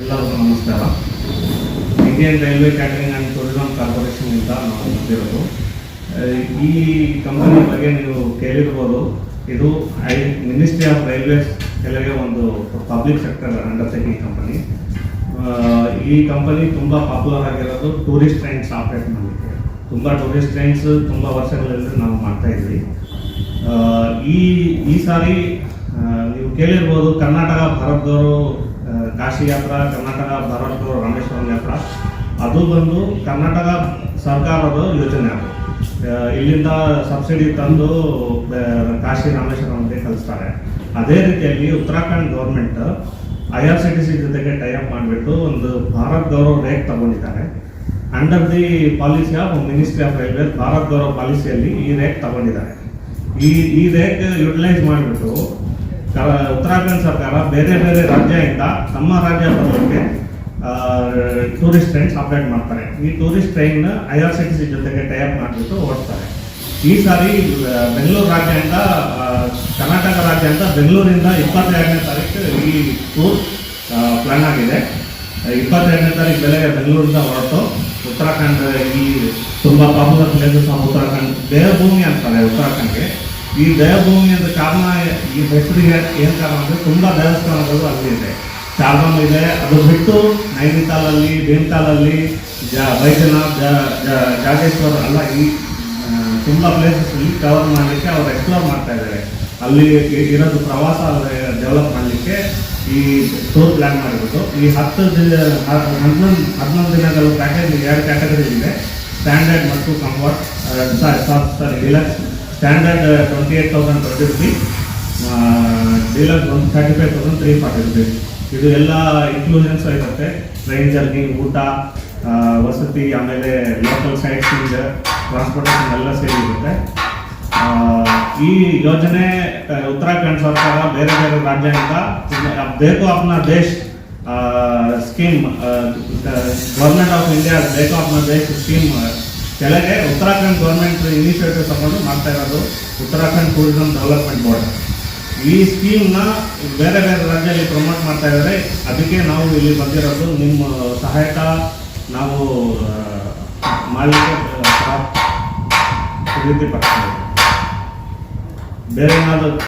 ಎಲ್ಲರಿಗೂ ನಮಸ್ಕಾರ. Indian railway catering and tourism ಕಾರ್ಪೊರೇಷನ್ನಿಂದ ನಾವು ಬಂದಿರೋದು. ಈ ಕಂಪನಿ ಬಗ್ಗೆ ನೀವು ಕೇಳಿರ್ಬೋದು. ಇದು ಐ ಮಿನಿಸ್ಟ್ರಿ ಆಫ್ ರೈಲ್ವೇಸ್ ಕೆಲವೇ ಒಂದು ಪಬ್ಲಿಕ್ ಸೆಕ್ಟರ್ ಅಂಡರ್ಟೇಕಿಂಗ್ ಕಂಪನಿ ಈ ಕಂಪನಿ ತುಂಬ ಪಾಪ್ಯುಲರ್ ಆಗಿರೋದು ಟೂರಿಸ್ಟ್ ಟ್ರೈನ್ಸ್ ಆಪ್ರೇಟ್ ಮಾಡಲಿಕ್ಕೆ. ತುಂಬ ಟೂರಿಸ್ಟ್ ಟ್ರೈನ್ಸ್ ತುಂಬ ವರ್ಷಗಳಲ್ಲಿ ನಾವು ಮಾಡ್ತಾ ಇದ್ವಿ. ಆ, ಈ ಈ ಸಾರಿ ನೀವು ಕೇಳಿರ್ಬೋದು ಕರ್ನಾಟಕ ಭಾರತದವರು ಕಾಶಿ ಯಾತ್ರಾ, ಕರ್ನಾಟಕ ಭಾರತ ರಾಮೇಶ್ವರಂ ಯಾತ್ರಾ, ಅದು ಬಂದು ಕರ್ನಾಟಕ ಸರ್ಕಾರದ ಯೋಜನೆ ಅದು. ಇಲ್ಲಿಂದ ಸಬ್ಸಿಡಿ ತಂದು ಕಾಶಿ ರಾಮೇಶ್ವರಂಗೆ ಕಲಿಸ್ತಾರೆ ಅದೇ ರೀತಿಯಾಗಿ Uttarakhand government, I R C T C ಜೊತೆಗೆ ಟೈಅಪ್ ಮಾಡಿಬಿಟ್ಟು ಒಂದು ಭಾರತ್ ಗೌರವ್ ರೇಟ್ ತಗೊಂಡಿದ್ದಾರೆ. Under the policy of ministry of railway Bharat Gaurav ಪಾಲಿಸಿಯಲ್ಲಿ ಈ ರೇಟ್ ತಗೊಂಡಿದ್ದಾರೆ. ಈ ಈ ರೇಟ್ ಯುಟಿಲೈಸ್ ಮಾಡಿಬಿಟ್ಟು ಉತ್ತರಾಖಂಡ್ ಸರ್ಕಾರ ಬೇರೆ ಬೇರೆ ರಾಜ್ಯದಿಂದ ನಮ್ಮ ರಾಜ್ಯ ಬರೋದಕ್ಕೆ ಟೂರಿಸ್ಟ್ ಟ್ರೈನ್ ಆಪರೇಟ್ ಮಾಡ್ತಾರೆ. ಈ tourist train I R C T C ಜೊತೆಗೆ ಟೈಅಪ್ ಮಾಡಿಬಿಟ್ಟು ಓಡಿಸ್ತಾರೆ ಈ ಸಾರಿ ಬೆಂಗಳೂರು ರಾಜ್ಯದಿಂದ ಕರ್ನಾಟಕ ರಾಜ್ಯದಿಂದ ಬೆಂಗಳೂರಿಂದ ಇಪ್ಪತ್ತೆರಡನೇ ತಾರೀಕು ಈ ಟೂರ್ ಪ್ಲಾನ್ ಆಗಿದೆ. ಇಪ್ಪತ್ತೆರಡನೇ ತಾರೀಕು ಬೆಳಗ್ಗೆ ಬೆಂಗಳೂರಿಂದ ಹೊರಟು, ಉತ್ತರಾಖಂಡ್ ಈ ತುಂಬ ಪಾಪುಲರ್ ಪ್ಲೇಸಸ್ ಉತ್ತರಾಖಂಡ್, ದೇವಭೂಮಿ ಅಂತಾರೆ ಉತ್ತರಾಖಂಡ್ಗೆ. ಈ ದಯಭೂಮಿ ಅಂತ ಕಾರಣ ಈ ಹೆಸರಿಗೆ ಏನು ಕಾರಣ ಅಂದರೆ ತುಂಬ ದೇವಸ್ಥಾನಗಳು ಅಲ್ಲಿ ಇದೆ. ಚಾರ್ಧಾಮ್ ಇದೆ. ಅದು ಬಿಟ್ಟು ನೈನಿತಾಲಲ್ಲಿ, ಭೀಮ್ತಾಲಲ್ಲಿ, ಜ ವೈದ್ಯನಾಥ್ ಜಾಗೇಶ್ವರ್ ಎಲ್ಲ ಈ ತುಂಬ ಪ್ಲೇಸಸ್ ಇಲ್ಲಿ ಕವರ್ ಮಾಡಲಿಕ್ಕೆ ಅವ್ರು ಎಕ್ಸ್ಪ್ಲೋರ್ ಮಾಡ್ತಾ ಇದ್ದಾರೆ. ಅಲ್ಲಿ ಇರೋದು ಪ್ರವಾಸ ಡೆವಲಪ್ ಮಾಡಲಿಕ್ಕೆ ಈ ಟೂರ್ ಪ್ಲ್ಯಾನ್ ಮಾಡಿಬಿಟ್ಟು ಈ ಹತ್ತು ದಿನ ಹನ್ನೊಂದು ಹನ್ನೊಂದು ದಿನಗಳ ಪ್ಯಾಕೇಜ್ ಎರಡು ಕ್ಯಾಟಗರಿ ಇದೆ. ಸ್ಟ್ಯಾಂಡರ್ಡ್ ಮತ್ತು comfort sorry sorry deluxe standard twenty twenty rupees deluxe ಒಂದು thirty five thousand three forty rupees ಇದು ಎಲ್ಲ ಇನ್ಕ್ಲೂಷನ್ಸ್ ಇರುತ್ತೆ. ಟ್ರೈನ್ ಜರ್ನಿ ಊಟ ವಸತಿ, ಆಮೇಲೆ ಲೋಕಲ್ ಸೈಟ್ಸಿಂಗ್ ಟ್ರಾನ್ಸ್ಪೋರ್ಟೇಷನ್ ಎಲ್ಲ ಸೇರಿರುತ್ತೆ ಈ ಯೋಜನೆ ಉತ್ತರಾಖಂಡ್ ಸರ್ಕಾರ ಬೇರೆ ಬೇರೆ ರಾಜ್ಯದಿಂದ ಬೇಕು ಅಪ್ನ ದೇಶ್ ಸ್ಕೀಮ್ ಗೌರ್ಮೆಂಟ್ ಆಫ್ ಇಂಡಿಯಾ ಬೇಕು ಅಪ್ನ ದೇಶ್ ಸ್ಕೀಮ್ ಕೆಳಗೆ ಉತ್ತರಾಖಂಡ್ ಗೌರ್ಮೆಂಟ್ ಇನಿಷಿಯೇಟಿವ್ ತಗೊಂಡು ಮಾಡ್ತಾ ಇರೋದು ಉತ್ತರಾಖಂಡ್ ಟೂರಿಸಂ ಡೆವಲಪ್ಮೆಂಟ್ ಬೋರ್ಡ್ ಈ ಸ್ಕೀಮ್ನ ಬೇರೆ ಬೇರೆ ರಾಜ್ಯದಲ್ಲಿ ಪ್ರಮೋಟ್ ಮಾಡ್ತಾ ಇದ್ದಾರೆ. ಅದಕ್ಕೆ ನಾವು ಇಲ್ಲಿ ಬಂದಿರೋದು ನಿಮ್ಮ ಸಹಾಯಕ ನಾವು ಮಾಡಲಿಕ್ಕೆ ಪಡ್ತೀವಿ ಬೇರೆ ಏನಾದರೂ